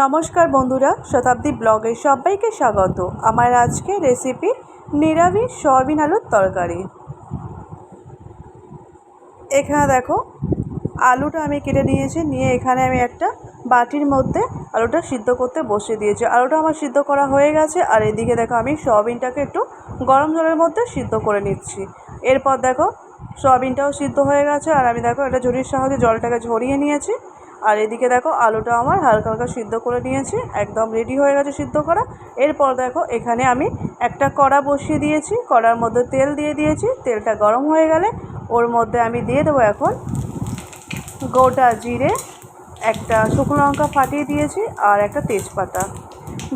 নমস্কার বন্ধুরা, শতাব্দী ব্লগে সবাইকে স্বাগত। আমার আজকে রেসিপি নিরামিষ সয়াবিন আলুর তরকারি। এখানে দেখো, আলুটা আমি কেটে নিয়েছি, নিয়ে এখানে আমি একটা বাটির মধ্যে আলুটা সিদ্ধ করতে বসিয়ে দিয়েছি। আলুটা আমার সিদ্ধ করা হয়ে গেছে, আর এদিকে দেখো আমি সয়াবিনটাকে একটু গরম জলের মধ্যে সিদ্ধ করে নিচ্ছি। এরপর দেখো, সয়াবিনটাও সিদ্ধ হয়ে গেছে, আর আমি দেখো এটা ঝুড়ির সাহায্যে জলটাকে ঝরিয়ে নিয়েছি। আর এদিকে দেখো আলুটা আমার হালকা হালকা সিদ্ধ করে নিয়েছি, একদম রেডি হয়ে গেছে সিদ্ধ করা। এরপর দেখো এখানে আমি একটা কড়া বসিয়ে দিয়েছি, কড়ার মধ্যে তেল দিয়ে দিয়েছি, তেলটা গরম হয়ে গেলে ওর মধ্যে আমি দিয়ে দেবো এখন গোটা জিরে, একটা শুকনো লঙ্কা ফাটিয়ে দিয়েছি আর একটা তেজপাতা।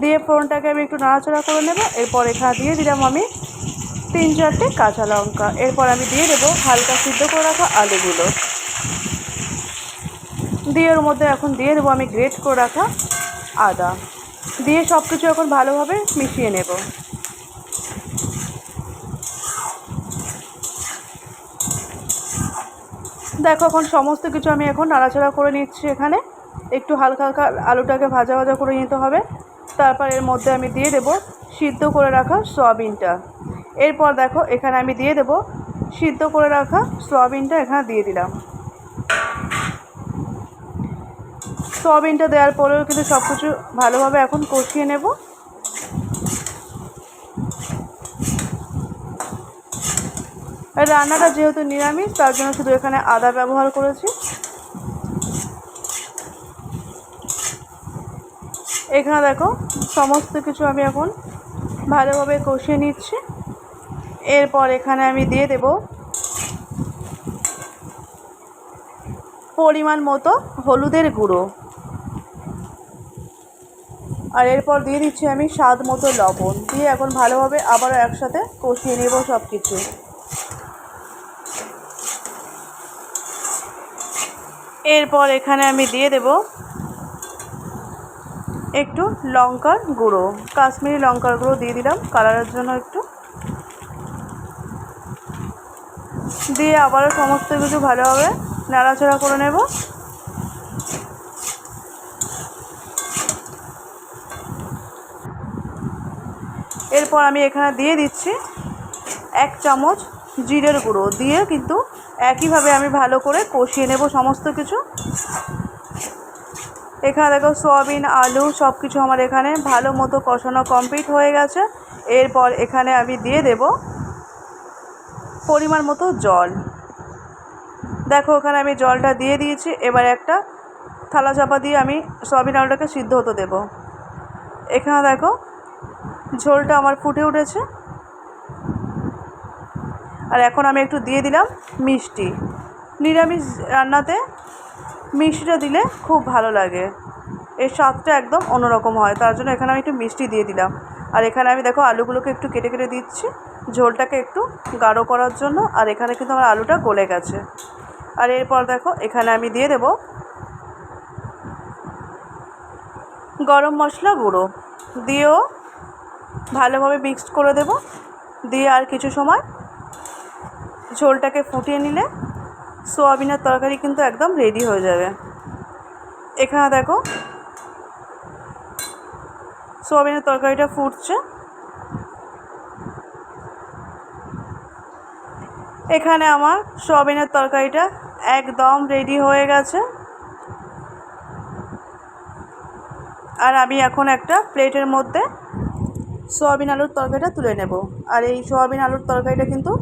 দিয়ে ফোড়নটাকে আমি একটু নাড়াচাড়া করে নেব, এরপর এখানে দিয়ে দিলাম আমি তিন চারটে কাঁচা লঙ্কা। এরপর আমি দিয়ে দেবো হালকা সিদ্ধ করে রাখা আলুগুলো। দিয়ে ওর মধ্যে এখন দিয়ে দেবো আমি গ্রেট করে রাখা আদা। দিয়ে সব কিছু এখন ভালোভাবে মিশিয়ে নেব। দেখো এখন সমস্ত কিছু আমি এখন নাড়াচাড়া করে নিচ্ছি এখানে। একটু হালকা হালকা আলুটাকে ভাজা ভাজা করে নিতে হবে। তারপর এর মধ্যে আমি দিয়ে দেবো সিদ্ধ করে রাখা সয়াবিনটা। এরপর দেখো এখানে আমি দিয়ে দেবো সিদ্ধ করে রাখা সয়াবিনটা এখানে দিয়ে দিলাম। সয়াবিনটা দেওয়ার পরেও কিন্তু সব কিছু ভালোভাবে এখন কষিয়ে নেব। রান্নাটা যেহেতু নিরামিষ, তার জন্য শুধু এখানে আদা ব্যবহার করেছি। এখানে দেখো, সমস্ত কিছু আমি এখন ভালোভাবে কষিয়ে নিচ্ছি। এরপর এখানে আমি দিয়ে দেব পরিমাণ মতো হলুদের গুঁড়ো। আর এরপর দিয়ে দিচ্ছি আমি স্বাদ মতো লবণ। দিয়ে এখন ভালোভাবে আবারও একসাথে কষিয়ে নেব সব কিছু এরপর এখানে আমি দিয়ে দেব একটু লঙ্কার গুঁড়ো। কাশ্মীরি লঙ্কার গুঁড়ো দিয়ে দিলাম, কালারের জন্য একটু। দিয়ে আবারও সমস্ত কিছু ভালোভাবে নাড়াচাড়া করে নেব। এরপর আমি এখানে দিয়ে দিচ্ছি এক চামচ জিরের গুঁড়ো। দিয়ে কিন্তু একইভাবে আমি ভালো করে কষিয়ে নেব সমস্ত কিছু। এখানে দেখো সয়াবিন, আলু সব কিছু আমার এখানে ভালো মতো কষানো কমপ্লিট হয়ে গেছে। এরপর এখানে আমি দিয়ে দেব পরিমাণ মতো জল। দেখো ওখানে আমি জলটা দিয়ে দিয়েছি। এবার একটা থালা চাপা দিয়ে আমি সয়াবিন আলুটাকে সিদ্ধ হতে দেব। এখানে দেখো ঝোলটা আমার ফুটে উঠেছে। আর এখন আমি একটু দিয়ে দিলাম মিষ্টি। নিরামিষ রান্নাতে মিষ্টিটা দিলে খুব ভালো লাগে। এর স্বাদটা একদম অন্যরকম হয়, তার জন্য এখানে আমি একটু মিষ্টি দিয়ে দিলাম। আর এখানে আমি দেখো আলুগুলোকে একটু কেটে কেটে দিচ্ছি, ঝোলটাকে একটু গাঢ় করার জন্য। আর এখানে কিন্তু আমার আলুটা গলে গেছে। আর এরপর দেখো এখানে আমি দিয়ে দেব গরম মশলা গুঁড়ো। দিয়েও ভালোভাবে মিক্সড করে দেব। দিয়ে আর কিছু সময় ঝোলটাকে ফুটিয়ে নিলে সোয়াবিনের তরকারি কিন্তু একদম রেডি হয়ে যাবে। এখানে দেখো সোয়াবিনের তরকারিটা ফুটছে। এখানে আমার সোয়াবিনের তরকারিটা একদম রেডি হয়ে গেছে। আর আমি এখন একটা প্লেটের মধ্যে সোয়াবিন আলুর তরকারিটা তুলে নেব। আর এই সোয়াবিন আলুর তরকারিটা কিন্তু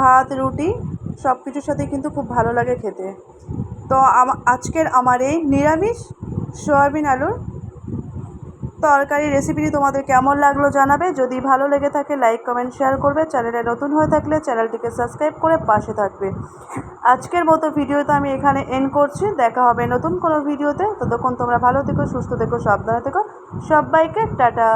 ভাত, রুটি সব কিছুর সাথে কিন্তু খুব ভালো লাগে খেতে। তো আজকের আমার এই নিরামিষ সোয়াবিন আলুর তরকারি রেসিপিটি তোমাদের কেমন লাগল জানাবে। যদি ভালো লেগে থাকে, লাইক, কমেন্ট, শেয়ার করবে। চ্যানেলে নতুন হয়ে থাকলে চ্যানেলটিকে সাবস্ক্রাইব করে পাশে থাকবে। আজকের মতো ভিডিওতে আমি এখানে এন্ড করছি। দেখা হবে নতুন কোনো ভিডিওতে। ততক্ষণ তোমরা ভালো থেকো, সুস্থ থেকো, সাবধানে থেকো। সবাইকে টাটা।